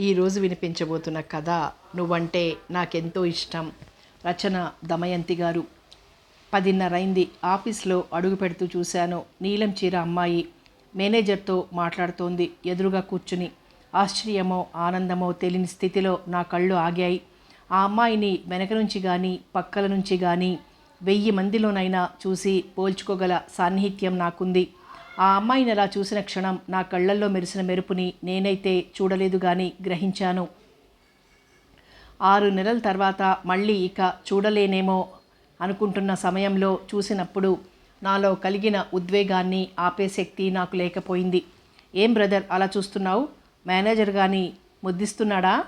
ఈరోజు వినిపించబోతున్న కథ నువ్వంటే నాకెంతో ఇష్టం. రచన దమయంతి గారు. పదిన్నరైంది ఆఫీస్లో అడుగు పెడుతూ చూశాను. నీలం చీర అమ్మాయి మేనేజర్తో మాట్లాడుతోంది ఎదురుగా కూర్చుని. ఆశ్చర్యమో ఆనందమో తెలియని స్థితిలో నా కళ్ళు ఆగాయి. ఆ అమ్మాయిని వెనక నుంచి కానీ పక్కల నుంచి కానీ వెయ్యి మందిలోనైనా చూసి పోల్చుకోగల సాన్నిహిత్యం నాకుంది. ఆ అమ్మాయిని అలా చూసిన క్షణం నా కళ్ళల్లో మెరిసిన మెరుపుని నేనైతే చూడలేదు కానీ గ్రహించాను. ఆరు నెలల తర్వాత మళ్ళీ ఇక చూడలేనేమో అనుకుంటున్న సమయంలో చూసినప్పుడు నాలో కలిగిన ఉద్వేగాన్ని ఆపే శక్తి నాకు లేకపోయింది. ఏం బ్రదర్ అలా చూస్తున్నావు? మేనేజర్ కానీ ముద్దిస్తున్నాడా?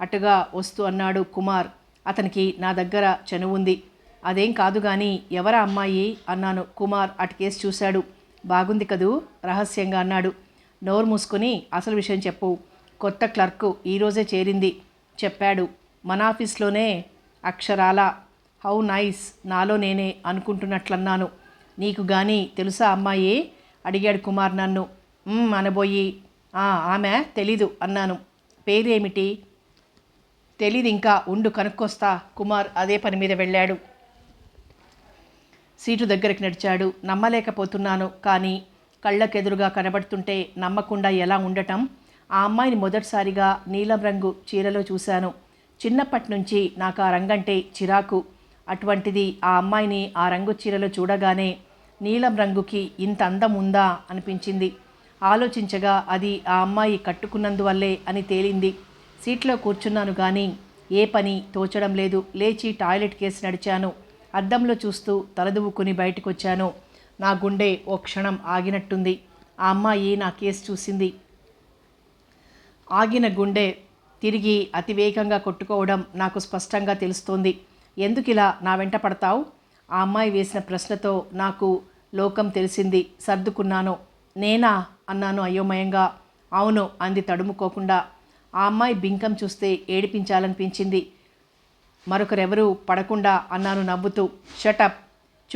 అటుగా వస్తూ అన్నాడు కుమార్. అతనికి నా దగ్గర చనువుంది అదేం కాదు కానీ ఎవరా అమ్మాయి? అన్నాను కుమార్ అటుకేసి చూశాడు. బాగుంది కదూ? రహస్యంగా అన్నాడు. నోరు మూసుకుని అసలు విషయం చెప్పు. కొత్త క్లర్కు ఈరోజే చేరింది చెప్పాడు. మన ఆఫీస్లోనే అక్షరాల హౌ నైస్ నాలో నేనే అనుకుంటున్నట్లన్నాను. నీకు గాని తెలుసా అమ్మాయి? అడిగాడు కుమార్ నన్ను. అనబోయి. ఆమె తెలీదు అన్నాను. పేరేమిటి? తెలీదు ఇంకా ఉండు కనుక్కొస్తా కుమార్ అదే పని మీద వెళ్ళాడు. సీటు దగ్గరికి నడిచాడు. నమ్మలేకపోతున్నాను. కానీ కళ్ళకెదురుగా కనబడుతుంటే నమ్మకుండా ఎలా ఉండటం? ఆ అమ్మాయిని మొదటిసారిగా నీలం రంగు చీరలో చూశాను. చిన్నప్పటి నుంచి నాకు ఆ రంగంటే చిరాకు. అటువంటిది ఆ అమ్మాయిని ఆ రంగు చీరలో చూడగానే నీలం రంగుకి ఇంత అందం ఉందా అనిపించింది. ఆలోచించగా అది ఆ అమ్మాయి కట్టుకున్నందువల్లే అని తేలింది. సీట్లో కూర్చున్నాను కానీ ఏ పని తోచడం లేదు. లేచి టాయిలెట్ కేసి నడిచాను. అద్దంలో చూస్తూ తలదువ్వుకుని బయటకు వచ్చాను నా గుండె ఓ క్షణం ఆగినట్టుంది. ఆ అమ్మాయి నా కేసు చూసింది. ఆగిన గుండె తిరిగి అతివేగంగా కొట్టుకోవడం నాకు స్పష్టంగా తెలుస్తోంది. ఎందుకు ఇలా నా వెంట పడతావు? ఆ అమ్మాయి వేసిన ప్రశ్నతో నాకు లోకం తెలిసింది. సర్దుకున్నాను. నేనా? అన్నాను అయోమయంగా. అవును అంది తడుముకోకుండా. ఆ అమ్మాయి బింకం చూస్తే ఏడిపించాలనిపించింది. మరొకరెవరూ పడకుండా అన్నాను నవ్వుతూ షటప్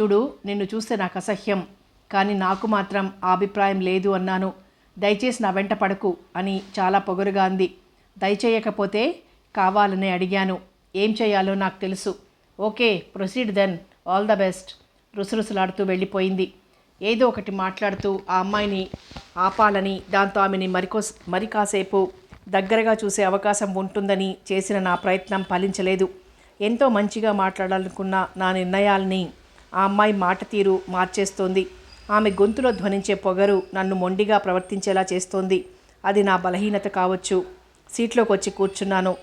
చూడు నిన్ను చూస్తే నాకు అసహ్యం. కానీ నాకు మాత్రం ఆ అభిప్రాయం లేదు అన్నాను. దయచేసి నా వెంట పడకు అని చాలా పొగరుగా అంది. దయచేయకపోతే కావాలని అడిగాను. ఏం చేయాలో నాకు తెలుసు. Okay proceed then. All the best. రుసరుసలాడుతూ వెళ్ళిపోయింది. ఏదో ఒకటి మాట్లాడుతూ ఆ అమ్మాయిని ఆపాలని దాంతో ఆమెని మరికో మరి కాసేపు దగ్గరగా చూసే అవకాశం ఉంటుందని చేసిన నా ప్రయత్నం ఫలించలేదు. ఎంతో మంచిగా మాట్లాడాలనుకున్న నా నిర్ణయాల్ని ఆ అమ్మాయి మాట తీరు మార్చేస్తోంది. ఆమె గొంతులో ధ్వనించే పొగరు నన్ను మొండిగా ప్రవర్తించేలా చేస్తోంది. అది నా బలహీనత కావచ్చు. సీట్లోకి వచ్చి కూర్చున్నాను.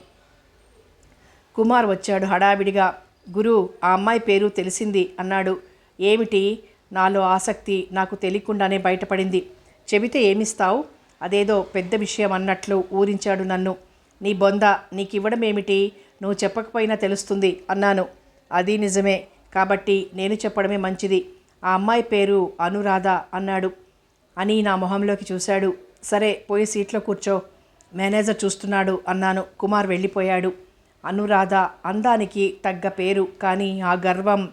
కుమార్ వచ్చాడు హడావిడిగా. గురు ఆ అమ్మాయి పేరు తెలిసింది అన్నాడు. ఏమిటి? నాలో ఆసక్తి నాకు తెలియకుండానే బయటపడింది. చెబితే ఏమిస్తావు? అదేదో పెద్ద విషయం అన్నట్లు ఊరించాడు నన్ను. నీ బొంద నీకు ఇవ్వడం ఏమిటి నువ్వు చెప్పకపోయినా తెలుస్తుంది అన్నాను. అది నిజమే. కాబట్టి నేను చెప్పడమే మంచిది. ఆ అమ్మాయి పేరు అనురాధ అన్నాడు. అని నా మొహంలోకి చూశాడు. సరే పోయి సీట్లో కూర్చో. మేనేజర్ చూస్తున్నాడు అన్నాను. కుమార్ వెళ్ళిపోయాడు. అనురాధ అందానికి తగ్గ పేరు కానీ ఆ గర్వం.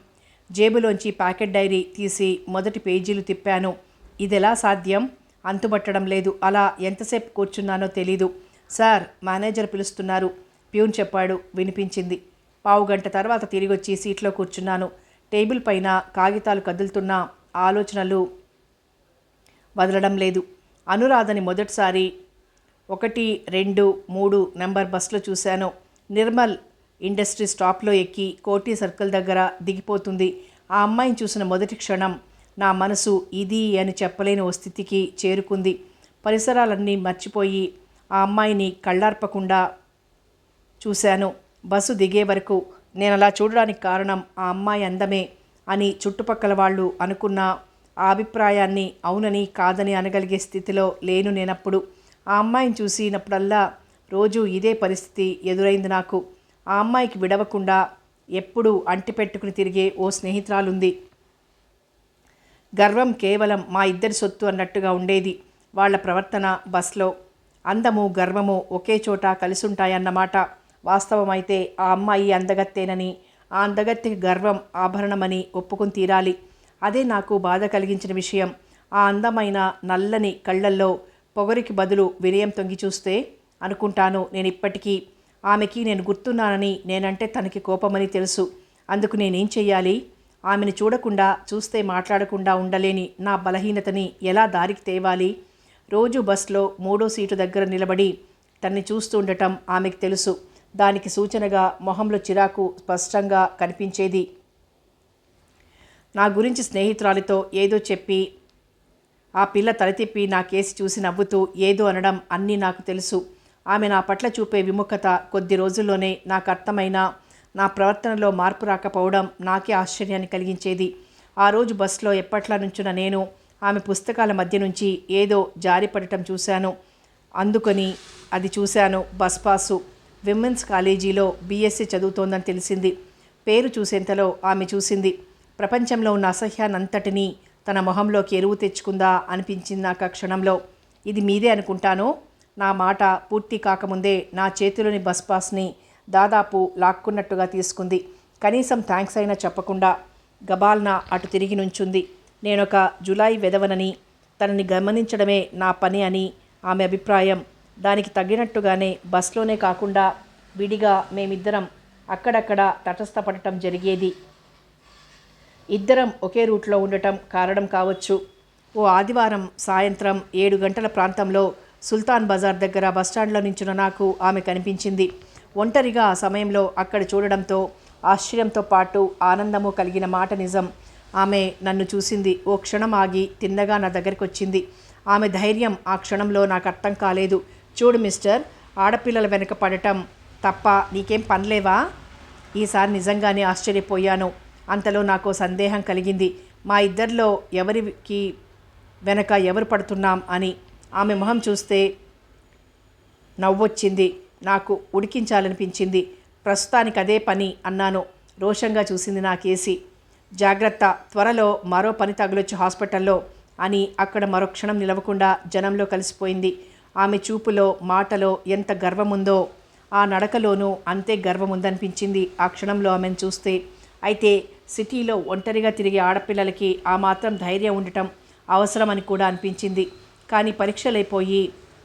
జేబులోంచి ప్యాకెట్ డైరీ తీసి మొదటి పేజీలు తిప్పాను. ఇదెలా సాధ్యం? అంతుబట్టడం లేదు. అలా ఎంతసేపు కూర్చున్నానో తెలీదు. సార్ మేనేజర్ పిలుస్తున్నారు. ప్యూన్ చెప్పాడు. వినిపించింది. పావు గంట తర్వాత తిరిగొచ్చి సీట్లో కూర్చున్నాను. టేబుల్ పైన కాగితాలు కదులుతున్న ఆలోచనలు వదలడం లేదు. అనురాధని మొదటిసారి ఒకటి రెండు మూడు నెంబర్ బస్సులో చూశాను. నిర్మల్ ఇండస్ట్రీ స్టాప్లో ఎక్కి కోటి సర్కిల్ దగ్గర దిగిపోతుంది. ఆ అమ్మాయిని చూసిన మొదటి క్షణం నా మనసు ఇది అని చెప్పలేని ఓ స్థితికి చేరుకుంది. పరిసరాలన్నీ మర్చిపోయి ఆ అమ్మాయిని కళ్ళార్పకుండా చూశాను. బస్సు దిగే వరకు నేను అలా చూడడానికి కారణం ఆ అమ్మాయి అందమే అని చుట్టుపక్కల వాళ్ళు అనుకున్న. ఆ అభిప్రాయాన్ని అవునని కాదని అనగలిగే స్థితిలో లేను నేనప్పుడు. ఆ అమ్మాయిని చూసినప్పుడల్లా రోజు ఇదే పరిస్థితి ఎదురైంది నాకు. ఆ అమ్మాయికి విడవకుండా ఎప్పుడూ అంటిపెట్టుకుని తిరిగే ఓ స్నేహితురాలుంది. గర్వం కేవలం మా ఇద్దరి సొత్తు అన్నట్టుగా ఉండేది వాళ్ళ ప్రవర్తన బస్లో అందము గర్వము ఒకే చోట కలిసుంటాయన్నమాట. వాస్తవమైతే ఆ అమ్మాయి అందగత్తేనని ఆ అందగత్తెకి గర్వం ఆభరణమని ఒప్పుకుని తీరాలి. అదే నాకు బాధ కలిగించిన విషయం. ఆ అందమైన నల్లని కళ్ళల్లో పొగరికి బదులు వినయం తొంగి చూస్తే అనుకుంటాను నేను ఇప్పటికీ. ఆమెకి నేను గుర్తున్నానని నేనంటే తనకి కోపమని తెలుసు. అందుకు నేనేం చెయ్యాలి? ఆమెను చూడకుండా చూస్తే మాట్లాడకుండా ఉండలేని నా బలహీనతని ఎలా దారికి తేవాలి? రోజు బస్లో మూడో సీటు దగ్గర నిలబడి తన్ని చూస్తూ ఉండటం ఆమెకు తెలుసు. దానికి సూచనగా మొహంలో చిరాకు స్పష్టంగా కనిపించేది. నా గురించి స్నేహితురాలితో ఏదో చెప్పి ఆ పిల్ల తలతిప్పి నా కేసి చూసి నవ్వుతూ ఏదో అనడం అన్నీ నాకు తెలుసు. ఆమె నా పట్ల చూపే విముఖత కొద్ది రోజుల్లోనే నాకు అర్థమైన నా ప్రవర్తనలో మార్పు రాకపోవడం నాకే ఆశ్చర్యాన్ని కలిగించేది. ఆ రోజు బస్సులో ఎప్పట్లా నుంచున్న నేను ఆమె పుస్తకాల మధ్య నుంచి ఏదో జారిపడటం చూశాను. అందుకొని అది చూశాను బస్ పాసు. విమెన్స్ కాలేజీలో బీఎస్సీ చదువుతోందని తెలిసింది. పేరు చూసేంతలో ఆమె చూసింది ప్రపంచంలో ఉన్న అసహ్యానంతటినీ తన మొహంలోకి ఎరువు తెచ్చుకుందా అనిపించింది నాకు ఆ క్షణంలో. ఇది మీదే అనుకుంటాను. నా మాట పూర్తి కాకముందే నా చేతిలోని బస్ పాస్ని దాదాపు లాక్కున్నట్టుగా తీసుకుంది. కనీసం థ్యాంక్స్ అయినా చెప్పకుండా గబాల్న అటు తిరిగి నుంచుంది. నేనొక జులై వెదవనని తనని గమనించడమే నా పని అని ఆమె అభిప్రాయం దానికి తగ్గినట్టుగానే బస్లోనే కాకుండా విడిగా మేమిద్దరం అక్కడక్కడ తటస్థపడటం జరిగేది. ఇద్దరం ఒకే రూట్లో ఉండటం కారణం కావచ్చు. ఓ ఆదివారం సాయంత్రం ఏడు గంటల ప్రాంతంలో సుల్తాన్ బజార్ దగ్గర బస్టాండ్లో నించున్న నాకు ఆమె కనిపించింది. ఒంటరిగా ఆ సమయంలో అక్కడ చూడడంతో ఆశ్చర్యంతో పాటు ఆనందము కలిగిన మాట నిజం. ఆమె నన్ను చూసింది. ఓ క్షణం ఆగి తిన్నగా నా దగ్గరికి వచ్చింది ఆమె ధైర్యం ఆ క్షణంలో నాకు అర్థం కాలేదు. చూడు మిస్టర్ ఆడపిల్లల వెనక పడటం తప్ప నీకేం పనిలేవా? ఈసారి నిజంగానే ఆశ్చర్యపోయాను. అంతలో నాకు సందేహం కలిగింది. మా ఇద్దరిలో ఎవరికి వెనక ఎవరు పడుతున్నాం అని. ఆమె మొహం చూస్తే నవ్వొచ్చింది. నాకు ఉడికించాలనిపించింది. ప్రస్తుతానికి అదే పని అన్నాను. రోషంగా చూసింది నా కేసి. జాగ్రత్త త్వరలో మరో పని తగులొచ్చు హాస్పిటల్లో అని అక్కడ మరో క్షణం నిలవకుండా జనంలో కలిసిపోయింది. ఆమె చూపులో మాటలో ఎంత గర్వముందో. ఆ నడకలోనూ అంతే గర్వముందనిపించింది ఆ క్షణంలో ఆమెను చూస్తే. అయితే సిటీలో ఒంటరిగా తిరిగే ఆడపిల్లలకి ఆ మాత్రం ధైర్యం ఉండటం అవసరమని కూడా అనిపించింది. కానీ పరీక్షలైపోయి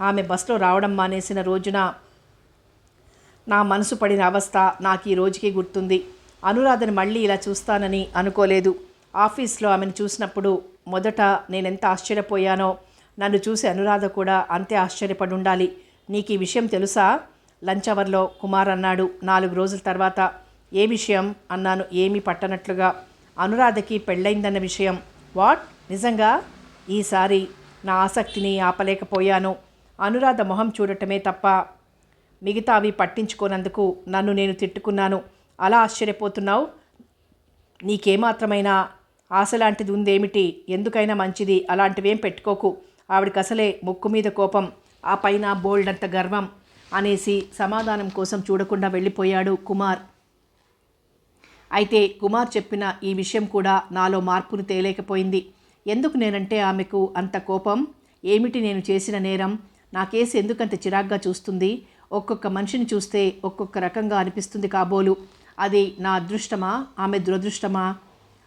ఆమె బస్లో రావడం మానేసిన రోజున నా మనసు పడిన అవస్థ నాకు ఈ రోజుకి గుర్తుంది. అనురాధను మళ్ళీ ఇలా చూస్తానని అనుకోలేదు. ఆఫీస్లో ఆమెను చూసినప్పుడు మొదట నేనెంత ఆశ్చర్యపోయానో నన్ను చూసి అనురాధ కూడా అంతే ఆశ్చర్యపడి ఉండాలి. నీకు ఈ విషయం తెలుసా? లంచ్ అవర్లో కుమార్ అన్నాడు. నాలుగు రోజుల తర్వాత ఏ విషయం? అన్నాను. ఏమీ పట్టనట్లుగా. అనురాధకి పెళ్ళైందన్న విషయం. వాట్? నిజంగా? ఈసారి నా ఆసక్తిని ఆపలేకపోయాను. అనురాధ మొహం చూడటమే తప్ప మిగతా అవి పట్టించుకోనందుకు నన్ను నేను తిట్టుకున్నాను. అలా ఆశ్చర్యపోతున్నావు? నీకేమాత్రమైనా ఆశ లాంటిది ఉందేమిటి? ఎందుకైనా మంచిది. అలాంటివేం పెట్టుకోకు. ఆవిడకి అసలే ముక్కు మీద కోపం ఆ పైన బోల్డ్ అంత గర్వం అనేసి సమాధానం కోసం చూడకుండా వెళ్ళిపోయాడు కుమార్. అయితే కుమార్ చెప్పిన ఈ విషయం కూడా నాలో మార్పును తేలేకపోయింది. ఎందుకు నేనంటే ఆమెకు అంత కోపం? ఏమిటి నేను చేసిన నేరం? నా కేసు ఎందుకంత చిరాగ్గా చూస్తుంది? ఒక్కొక్క మనిషిని చూస్తే ఒక్కొక్క రకంగా అనిపిస్తుంది కాబోలు. అది నా అదృష్టమా? ఆమె దురదృష్టమా?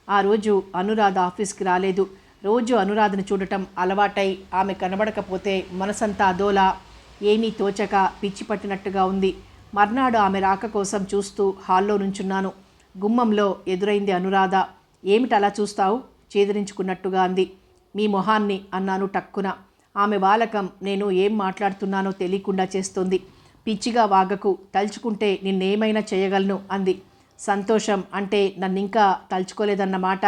ఆ రోజు అనురాధ ఆఫీస్కి రాలేదు. రోజు అనురాధను చూడటం అలవాటై ఆమె కనబడకపోతే మనసంతా అదోలా. ఏమీ తోచక పిచ్చి పట్టినట్టుగా ఉంది. మర్నాడు ఆమె రాక కోసం చూస్తూ హాల్లో నుంచున్నాను. గుమ్మంలో ఎదురైంది అనురాధ. ఏమిటి అలా చూస్తావు? చేదరించుకున్నట్టుగా అంది. మీ మొహాన్ని అన్నాను టక్కున. ఆమె వాలకం నేను ఏం మాట్లాడుతున్నానో తెలియకుండా చేస్తుంది. పిచ్చిగా వాగకు తలుచుకుంటే నిన్నేమైనా చేయగలను అంది. సంతోషం అంటే నన్నింకా తలుచుకోలేదన్నమాట.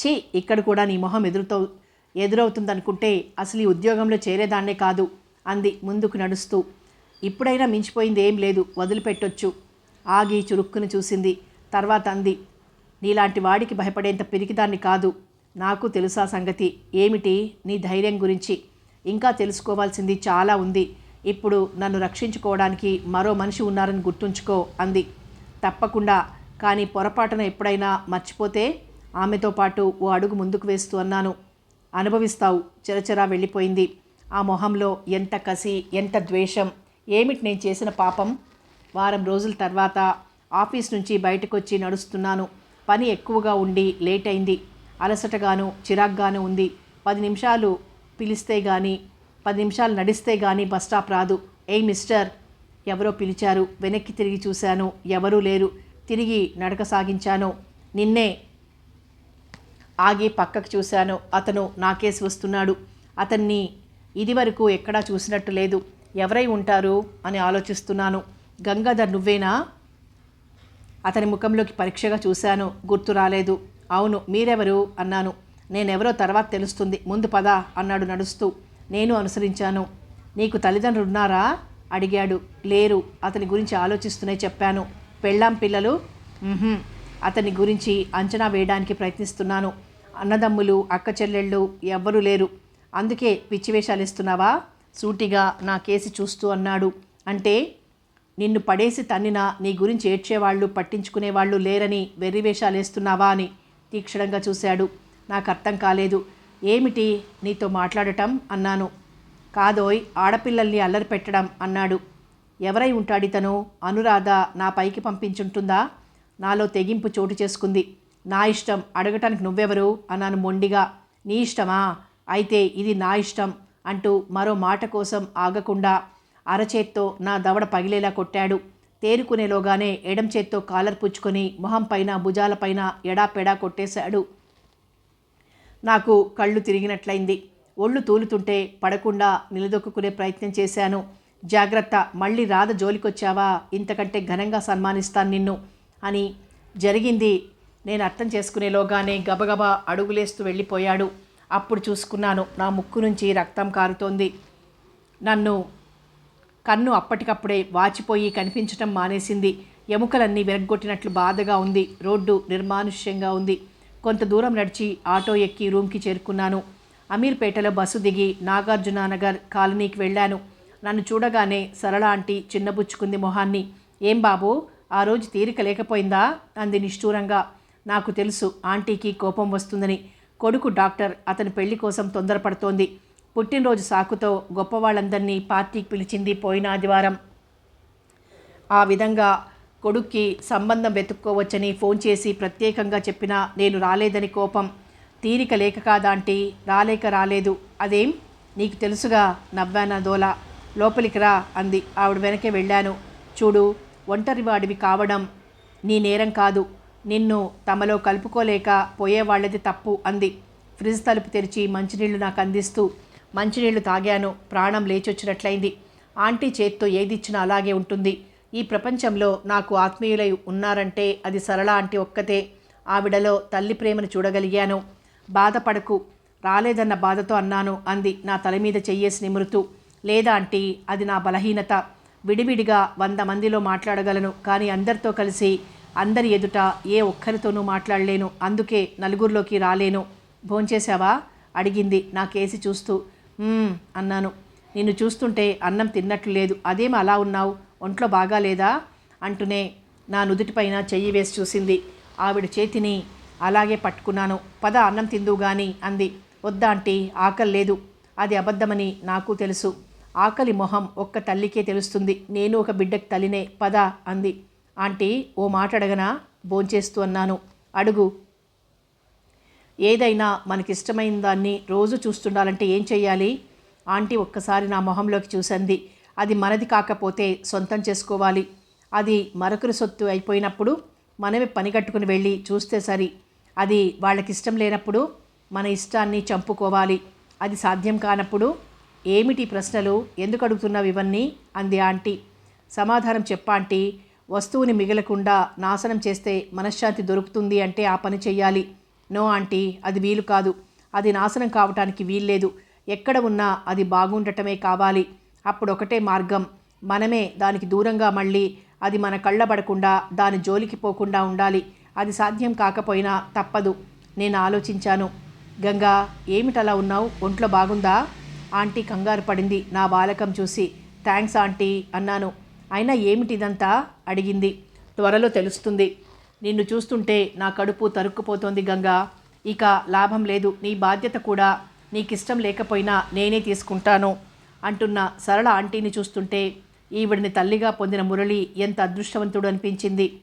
ఛీ ఇక్కడ కూడా నీ మొహం ఎదురుతో ఎదురవుతుందనుకుంటే అసలు ఈ ఉద్యోగంలో చేరేదాన్నే కాదు అంది ముందుకు నడుస్తూ. ఇప్పుడైనా మించిపోయింది ఏం లేదు వదిలిపెట్టొచ్చు. ఆగి చురుక్కును చూసింది. తర్వాత అంది నీలాంటి వాడికి భయపడేంత పిరికిదాన్ని కాదు. నాకు తెలుసా సంగతి. ఏమిటి? నీ ధైర్యం గురించి. ఇంకా తెలుసుకోవాల్సింది చాలా ఉంది. ఇప్పుడు నన్ను రక్షించుకోవడానికి మరో మనిషి ఉన్నారని గుర్తుంచుకో అంది. తప్పకుండా. కానీ పొరపాటున ఎప్పుడైనా మర్చిపోతే? ఆమెతో పాటు ఓ అడుగు ముందుకు వేస్తూ అన్నాను అనుభవిస్తావు చిరచరా వెళ్ళిపోయింది. ఆ మొహంలో ఎంత కసి ఎంత ద్వేషం ఏమిటి నేను చేసిన పాపం? వారం రోజుల తర్వాత ఆఫీస్ నుంచి బయటకొచ్చి నడుస్తున్నాను. పని ఎక్కువగా ఉండి లేట్ అయింది అలసటగాను చిరాగ్గాను ఉంది. పది నిమిషాలు పిలిస్తే కానీ పది నిమిషాలు నడిస్తే కానీ బస్ స్టాప్ రాదు. ఏయ్ మిస్టర్! ఎవరో పిలిచారు. వెనక్కి తిరిగి చూశాను. ఎవరూ లేరు. తిరిగి నడక సాగించాను. నిన్నే ఆగి పక్కకు చూశాను. అతను నాకేసి వస్తున్నాడు. అతన్ని ఇదివరకు ఎక్కడా చూసినట్టు లేదు. ఎవరై ఉంటారు? అని ఆలోచిస్తున్నాను. గంగాధర్ నువ్వేనా? అతని ముఖంలోకి పరీక్షగా చూశాను. గుర్తు రాలేదు. అవును మీరెవరు? అన్నాను. నేనెవరో తర్వాత తెలుస్తుంది. ముందు పద అన్నాడు నడుస్తూ. నేను అనుసరించాను. నీకు తల్లిదండ్రులు ఉన్నారా అడిగాడు. లేరు. అతని గురించి ఆలోచిస్తూనే చెప్పాను. పెళ్ళాం పిల్లలు? అతని గురించి అంచనా వేయడానికి ప్రయత్నిస్తున్నాను. అన్నదమ్ములు అక్క చెల్లెళ్ళు ఎవ్వరూ లేరు. అందుకే పిచ్చి ఇస్తున్నావా సూటిగా నా కేసి చూస్తూ అన్నాడు. అంటే నిన్ను పడేసి తన్నినా నీ గురించి ఏడ్చేవాళ్ళు పట్టించుకునేవాళ్ళు లేరని వెర్రివేషాలేస్తున్నావా అని తీక్షణంగా చూశాడు. నాకు అర్థం కాలేదు. ఏమిటి నీతో మాట్లాడటం? అన్నాను. కాదోయ్ ఆడపిల్లల్ని అల్లరి పెట్టడం అన్నాడు. ఎవరై ఉంటాడితను అనురాధ నా పైకి పంపించుంటుందా? నాలో తెగింపు చోటు చేసుకుంది. నా ఇష్టం అడగటానికి నువ్వెవరు? అన్నాను మొండిగా. నీ ఇష్టమా? అయితే ఇది నా ఇష్టం అంటూ మరో మాట కోసం ఆగకుండా అరచేత్తో నా దవడ పగిలేలా కొట్టాడు. తేరుకునేలోగానే ఎడం చేత్తో కాలర్ పుచ్చుకొని మొహం పైన భుజాలపైన ఎడాపెడా కొట్టేశాడు. నాకు కళ్ళు తిరిగినట్లయింది. ఒళ్ళు తూలుతుంటే పడకుండా నిలదొక్కునే ప్రయత్నం చేశాను. జాగ్రత్త మళ్ళీ రాధ జోలికొచ్చావా? ఇంతకంటే ఘనంగా సన్మానిస్తాను నిన్ను అని జరిగింది నేను అర్థం చేసుకునేలోగానే గబగబా అడుగులేస్తూ వెళ్ళిపోయాడు. అప్పుడు చూసుకున్నాను నా ముక్కు నుంచి రక్తం కారుతోంది. నన్ను కన్ను అప్పటికప్పుడే వాచిపోయి కనిపించటం మానేసింది. ఎముకలన్నీ విరగ్గొట్టినట్లు బాధగా ఉంది. రోడ్డు నిర్మానుష్యంగా ఉంది. కొంత దూరం నడిచి ఆటో ఎక్కి రూమ్కి చేరుకున్నాను. అమీర్పేటలో బస్సు దిగి నాగార్జున నగర్ కాలనీకి వెళ్ళాను. నన్ను చూడగానే సరళ ఆంటీ చిన్నబుచ్చుకుంది మొహాన్ని. ఏం బాబు ఆ రోజు తీరిక లేకపోయిందా? అంది నిష్ఠూరంగా. నాకు తెలుసు ఆంటీకి కోపం వస్తుందని. కొడుకు డాక్టర్ అతని పెళ్ళి కోసం తొందరపడుతోంది. పుట్టినరోజు సాకుతో గొప్పవాళ్ళందరినీ పార్టీకి పిలిచింది పోయిన ఆదివారం. ఆ విధంగా కొడుక్కి సంబంధం వెతుక్కోవచ్చని ఫోన్ చేసి ప్రత్యేకంగా చెప్పినా నేను రాలేదని కోపం. తీరిక లేక కాదాంటీ రాలేక రాలేదు. అదేం? నీకు తెలుసుగా? నవ్వాన దోల. లోపలికి రా అంది. ఆవిడ వెనకే వెళ్ళాను. చూడు ఒంటరివాడివి కావడం నీ నేరం కాదు. నిన్ను తమలో కలుపుకోలేక పోయేవాళ్ళది తప్పు అంది. ఫ్రిడ్జ్ తలుపు తెరిచి మంచినీళ్ళు నాకు అందిస్తూ మంచినీళ్ళు తాగాను ప్రాణం లేచొచ్చినట్లయింది. ఆంటీ చేత్తో ఏదిచ్చినా అలాగే ఉంటుంది. ఈ ప్రపంచంలో నాకు ఆత్మీయులై ఉన్నారంటే అది సరళ ఆంటీ ఒక్కతే. ఆవిడలో తల్లి ప్రేమను చూడగలిగాను. బాధపడకు రాలేదన్న బాధతో అన్నాను అంది నా తల మీద చెయ్యేసి నిమురుతూ లేదా ఆంటీ అది నా బలహీనత. విడివిడిగా వంద మందిలో మాట్లాడగలను కానీ అందరితో కలిసి అందరి ఎదుట ఏ ఒక్కరితోనూ మాట్లాడలేను. అందుకే నలుగురిలోకి రాలేను. భోంచేశావా? అడిగింది. నా కేసి చూస్తూ అన్నాను. నిన్ను చూస్తుంటే అన్నం తిన్నట్లు లేదు. అదేం అలా ఉన్నావు? ఒంట్లో బాగాలేదా? అంటూనే నా నుదుటిపైన చెయ్యి వేసి చూసింది. ఆవిడ చేతిని అలాగే పట్టుకున్నాను. పద అన్నం తిందువు గాని అంది. వద్దా ఆంటీ ఆకలి లేదు. అది అబద్ధమని నాకు తెలుసు. ఆకలి మొహం ఒక్క తల్లికే తెలుస్తుంది. నేను ఒక బిడ్డకి తల్లినే. పద అంది. ఆంటీ ఓ మాట అడగనా భోంచేస్తూ అన్నాను. అడుగు. ఏదైనా మనకిష్టమైన దాన్ని రోజు చూస్తుండాలంటే ఏం చెయ్యాలి? ఆంటీ ఒక్కసారి నా మొహంలోకి చూసింది. అది మనది కాకపోతే సొంతం చేసుకోవాలి. అది మరొకరి సొత్తు అయిపోయినప్పుడు మనమే పనిగట్టుకుని వెళ్ళి చూస్తే సరి. అది వాళ్ళకి ఇష్టం లేనప్పుడు మన ఇష్టాన్ని చంపుకోవాలి. అది సాధ్యం కానప్పుడు ఏమిటి ప్రశ్నలు? ఎందుకు అడుగుతున్నావు ఇవన్నీ? అంది ఆంటీ. సమాధానం చెప్పా ఆంటీ. వస్తువుని మిగలకుండా నాశనం చేస్తే మనశ్శాంతి దొరుకుతుంది అంటే ఆ పని చెయ్యాలి. నో ఆంటీ అది వీలు కాదు. అది నాశనం కావటానికి వీల్లేదు. ఎక్కడ ఉన్నా అది బాగుండటమే కావాలి. అప్పుడు ఒకటే మార్గం. మనమే దానికి దూరంగా మళ్ళీ అది మన కళ్ళబడకుండా దాని జోలికి పోకుండా ఉండాలి. అది సాధ్యం కాకపోయినా తప్పదు. నేను ఆలోచించాను. గంగా ఏమిటలా ఉన్నావు? ఒంట్లో బాగుందా? ఆంటీ కంగారు పడింది. నా బాలకం చూసి. థ్యాంక్స్ ఆంటీ అన్నాను. అయినా ఏమిటిదంతా? అడిగింది. త్వరలో తెలుస్తుంది. నిన్ను చూస్తుంటే నా కడుపు తరుక్కుపోతోంది గంగా. ఇక లాభం లేదు. నీ బాధ్యత కూడా నీకిష్టం లేకపోయినా నేనే తీసుకుంటాను అంటున్న సరళ ఆంటీని చూస్తుంటే ఈవిడిని తల్లిగా పొందిన మురళి ఎంత అదృష్టవంతుడు అనిపించింది.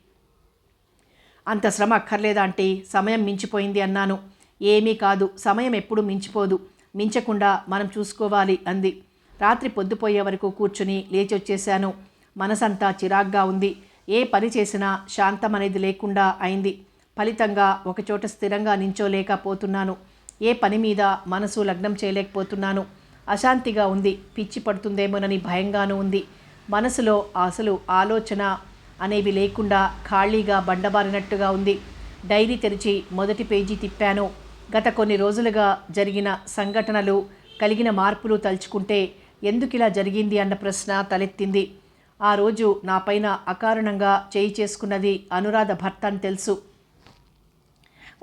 అంత శ్రమ అక్కర్లేదా అంటే సమయం మించిపోయింది అన్నాను. ఏమీ కాదు. సమయం ఎప్పుడు మించిపోదు. మించకుండా మనం చూసుకోవాలి అంది. రాత్రి పొద్దుపోయే వరకు కూర్చుని లేచొచ్చేశాను. మనసంతా చిరాగ్గా ఉంది. ఏ పని చేసినా శాంతం అనేది లేకుండా అయింది. ఫలితంగా ఒకచోట స్థిరంగా నించోలేకపోతున్నాను. ఏ పని మీద మనసు లగ్నం చేయలేకపోతున్నాను. అశాంతిగా ఉంది. పిచ్చి పడుతుందేమోనని భయంగానూ ఉంది. మనసులో అసలు ఆలోచన అనేవి లేకుండా ఖాళీగా బండబారినట్టుగా ఉంది. డైరీ తెరిచి మొదటి పేజీ తిప్పాను. గత కొన్ని రోజులుగా జరిగిన సంఘటనలు కలిగిన మార్పులు తలుచుకుంటే ఎందుకిలా జరిగింది అన్న ప్రశ్న తలెత్తింది. ఆ రోజు నా పైన అకారణంగా చేయి చేసుకున్నది అనురాధ భర్త అని తెలుసు.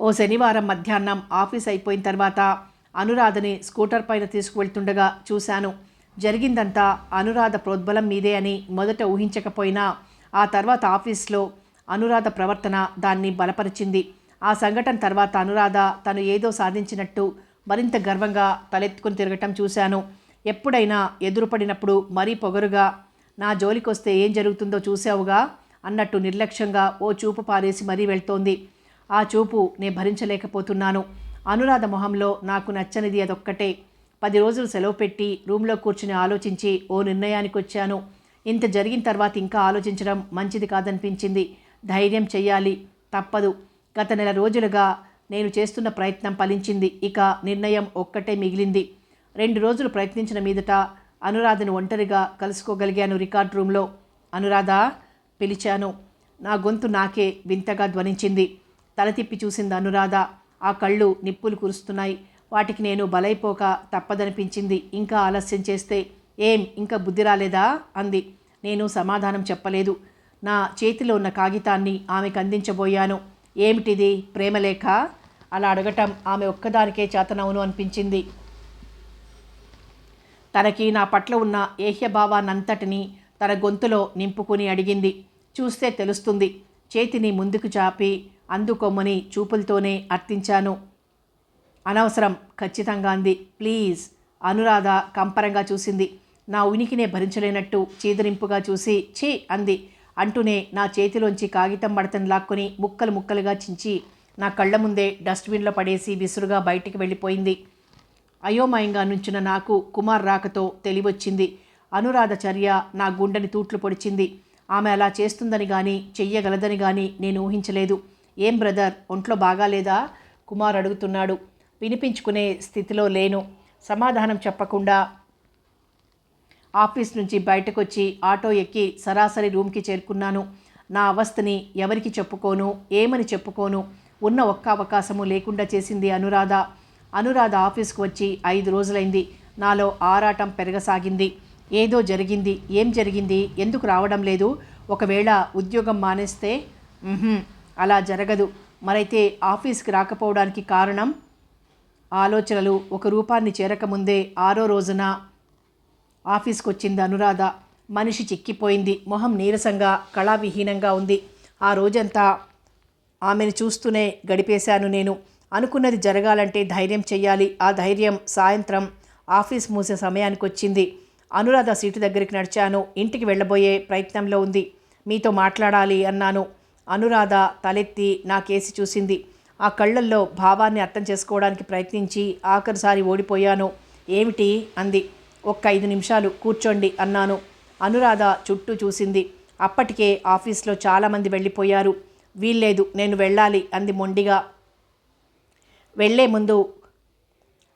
ఓ శనివారం మధ్యాహ్నం ఆఫీస్ అయిపోయిన తర్వాత అనురాధని స్కూటర్ పైన తీసుకువెళ్తుండగా చూశాను. జరిగిందంతా అనురాధ ప్రోద్బలం మీదే అని మొదట ఊహించకపోయినా ఆ తర్వాత ఆఫీస్లో అనురాధ ప్రవర్తన దాన్ని బలపరిచింది. ఆ సంఘటన తర్వాత అనురాధ తను ఏదో సాధించినట్టు మరింత గర్వంగా తలెత్తుకుని తిరగటం చూశాను. ఎప్పుడైనా ఎదురుపడినప్పుడు మరీ పొగరుగా నా జోలికొస్తే ఏం జరుగుతుందో చూసావుగా అన్నట్టు నిర్లక్ష్యంగా ఓ చూపు పారేసి మరీ వెళ్తోంది. ఆ చూపు నే భరించలేకపోతున్నాను. అనురాధ మొహంలో నాకు నచ్చనిది అదొక్కటే. పది రోజులు సెలవు పెట్టి రూమ్లో కూర్చుని ఆలోచించి ఓ నిర్ణయానికి వచ్చాను ఇంత జరిగిన తర్వాత ఇంకా ఆలోచించడం మంచిది కాదనిపించింది. ధైర్యం చెయ్యాలి. తప్పదు. గత నెల రోజులుగా నేను చేస్తున్న ప్రయత్నం ఫలించింది. ఇక నిర్ణయం ఒక్కటే మిగిలింది. రెండు రోజులు ప్రయత్నించిన మీదట అనురాధను ఒంటరిగా కలుసుకోగలిగాను రికార్డ్ రూమ్లో. అనురాధ పిలిచాను. నా గొంతు నాకే వింతగా ధ్వనించింది. తల తిప్పి చూసింది అనురాధ. ఆ కళ్ళు నిప్పులు కురుస్తున్నాయి. వాటికి నేను బలైపోక తప్పదనిపించింది. ఇంకా ఆలస్యం చేస్తే ఏం? ఇంకా బుద్ధి రాలేదా? అంది. నేను సమాధానం చెప్పలేదు. నా చేతిలో ఉన్న కాగితాన్ని ఆమెకు అందించబోయాను. ఏమిటిది? ప్రేమలేఖ అలా అడగటం ఆమె ఒక్కదానికే చేతనవును అనిపించింది. తనకి నా పట్ల ఉన్న ఏహ్యభావాన్నంతటినీ తన గొంతులో నింపుకుని అడిగింది. చూస్తే తెలుస్తుంది. చేతిని ముందుకు చాపి అందుకొమ్మని చూపులతోనే అర్థించాను. అనవసరం ఖచ్చితంగా అంది. ప్లీజ్ అనురాధ కంపరంగా చూసింది. నా ఉనికినే భరించలేనట్టు చీదరింపుగా చూసి ఛీ అంది. అంటూనే నా చేతిలోంచి కాగితం మడతను లాక్కొని ముక్కలు ముక్కలుగా చించి నా కళ్ళ ముందే డస్ట్బిన్లో పడేసి విసురుగా బయటికి వెళ్ళిపోయింది. అయోమయంగా నుంచిన నాకు కుమార్ రాకతో తెలివొచ్చింది. అనురాధ చర్య నా గుండెని తూట్లు పొడిచింది. ఆమె అలా చేస్తుందని కానీ చెయ్యగలదని కానీ నేను ఊహించలేదు. ఏం బ్రదర్ ఒంట్లో బాగాలేదా? కుమార్ అడుగుతున్నాడు. వినిపించుకునే స్థితిలో లేను. సమాధానం చెప్పకుండా ఆఫీస్ నుంచి బయటకొచ్చి ఆటో ఎక్కి సరాసరి రూమ్కి చేరుకున్నాను. నా అవస్థని ఎవరికి చెప్పుకోను ఏమని చెప్పుకోను ఉన్న ఒక్క అవకాశము లేకుండా చేసింది అనురాధ. అనురాధ ఆఫీస్కి వచ్చి ఐదు రోజులైంది. నాలో ఆరాటం పెరగసాగింది. ఏదో జరిగింది. ఏం జరిగింది? ఎందుకు రావడం లేదు? ఒకవేళ ఉద్యోగం మానేస్తే అలా జరగదు. మరైతే ఆఫీస్కి రాకపోవడానికి కారణం? ఆలోచనలు ఒక రూపాన్ని చేరకముందే ఆరో రోజున ఆఫీస్కి వచ్చింది అనురాధ. మనిషి చిక్కిపోయింది. మొహం నీరసంగా కళావిహీనంగా ఉంది. ఆ రోజంతా ఆమెను చూస్తూనే గడిపేశాను నేను. అనుకున్నది జరగాలంటే ధైర్యం చెయ్యాలి. ఆ ధైర్యం సాయంత్రం ఆఫీస్ మూసే సమయానికి వచ్చింది అనురాధ సీటు దగ్గరికి నడిచాను. ఇంటికి వెళ్ళబోయే ప్రయత్నంలో ఉంది. మీతో మాట్లాడాలి అన్నాను. అనురాధ తలెత్తి నా కేసి చూసింది. ఆ కళ్ళల్లో భావాన్ని అర్థం చేసుకోవడానికి ప్రయత్నించి ఆఖరిసారి ఓడిపోయాను. ఏమిటి? అంది. ఒక్క ఐదు నిమిషాలు కూర్చోండి అన్నాను. అనురాధ చుట్టూ చూసింది. అప్పటికే ఆఫీస్లో చాలామంది వెళ్ళిపోయారు. వీల్లేదు నేను వెళ్ళాలి అంది మొండిగా. వెళ్ళే ముందు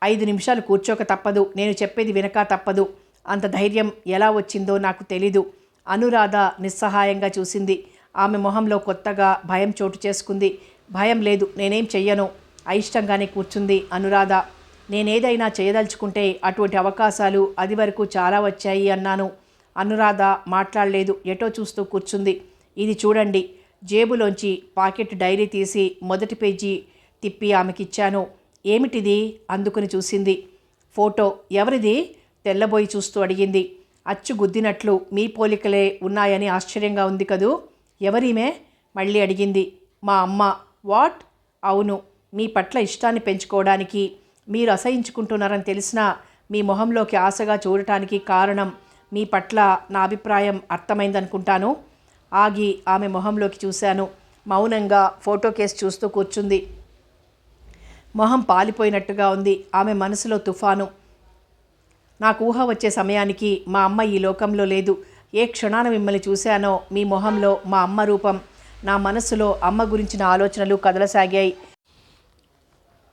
ఐదు నిమిషాలు కూర్చోక తప్పదు. నేను చెప్పేది వినక తప్పదు. అంత ధైర్యం ఎలా వచ్చిందో నాకు తెలీదు. అనురాధ నిస్సహాయంగా చూసింది. ఆమె మొహంలో కొత్తగా భయం చోటు చేసుకుంది. భయం లేదు నేనేం చెయ్యను. అయిష్టంగానే కూర్చుంది అనురాధ. నేనేదైనా చేయదలుచుకుంటే అటువంటి అవకాశాలు అది వరకు చాలా వచ్చాయి అన్నాను. అనురాధ మాట్లాడలేదు. ఎటో చూస్తూ కూర్చుంది. ఇది చూడండి. జేబులోంచి పాకెట్ డైరీ తీసి మొదటి పేజీ తిప్పి ఆమెకిచ్చాను. ఏమిటిది? అందుకుని చూసింది. ఫోటో ఎవరిది? తెల్లబోయి చూస్తూ అడిగింది. అచ్చు గుద్దినట్లు మీ పోలికలే ఉన్నాయని ఆశ్చర్యంగా ఉంది కదూ? ఎవరీమే? మళ్ళీ అడిగింది. మా అమ్మ. వాట్? అవును. మీ పట్ల ఇష్టాన్ని పెంచుకోవడానికి మీరు అసహించుకుంటున్నారని తెలిసినా మీ మొహంలోకి ఆశగా చూడటానికి కారణం మీ పట్ల నా అభిప్రాయం అర్థమైందనుకుంటాను. ఆగి ఆమె మొహంలోకి చూశాను. మౌనంగా ఫోటో కేసు చూస్తూ కూర్చుంది. మొహం పాలిపోయినట్టుగా ఉంది. ఆమె మనసులో తుఫాను. నాకు ఊహ వచ్చే సమయానికి మా అమ్మ ఈ లోకంలో లేదు. ఏ క్షణాన మిమ్మల్ని చూశానో మీ మొహంలో మా అమ్మ రూపం. నా మనసులో అమ్మ గురించిన ఆలోచనలు కదలసాగాయి.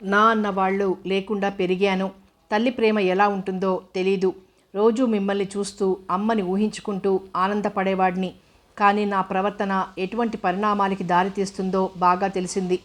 నా అన్న వాళ్ళు లేకుండా పెరిగాను. తల్లి ప్రేమ ఎలా ఉంటుందో తెలీదు. రోజూ మిమ్మల్ని చూస్తూ అమ్మని ఊహించుకుంటూ ఆనందపడేవాడిని. కానీ నా ప్రవర్తన ఎటువంటి పరిణామాలకి దారితీస్తుందో బాగా తెలిసింది.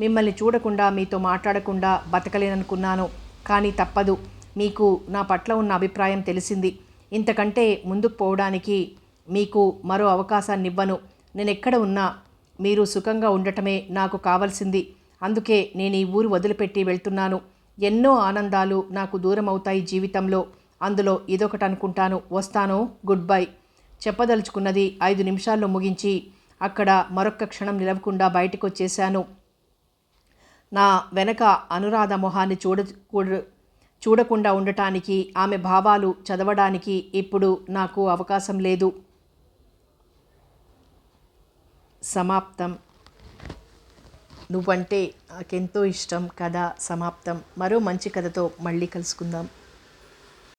మిమ్మల్ని చూడకుండా మీతో మాట్లాడకుండా బతకలేననుకున్నాను కానీ తప్పదు. మీకు నా పట్ల ఉన్న అభిప్రాయం తెలిసింది. ఇంతకంటే ముందుకు పోవడానికి మీకు మరో అవకాశాన్ని ఇవ్వను. నేను ఎక్కడ ఉన్నా మీరు సుఖంగా ఉండటమే నాకు కావలసింది. అందుకే నేను ఈ ఊరు వదిలిపెట్టి వెళ్తున్నాను. ఎన్నో ఆనందాలు నాకు దూరం అవుతాయి జీవితంలో. అందులో ఇదొకటి అనుకుంటాను. వస్తాను. Goodbye. చెప్పదలుచుకున్నది ఐదు నిమిషాల్లో ముగించి అక్కడ మరొక్క క్షణం నిలవకుండా బయటకు వచ్చేశాను నా వెనక అనురాధ మొహాన్ని చూడ చూడకుండా ఉండటానికి ఆమె భావాలు చదవడానికి ఇప్పుడు నాకు అవకాశం లేదు. సమాప్తం. నువ్వంటే నాకెంతో ఇష్టం. కథ సమాప్తం. మరో మంచి కథతో మళ్ళీ కలుసుకుందాం.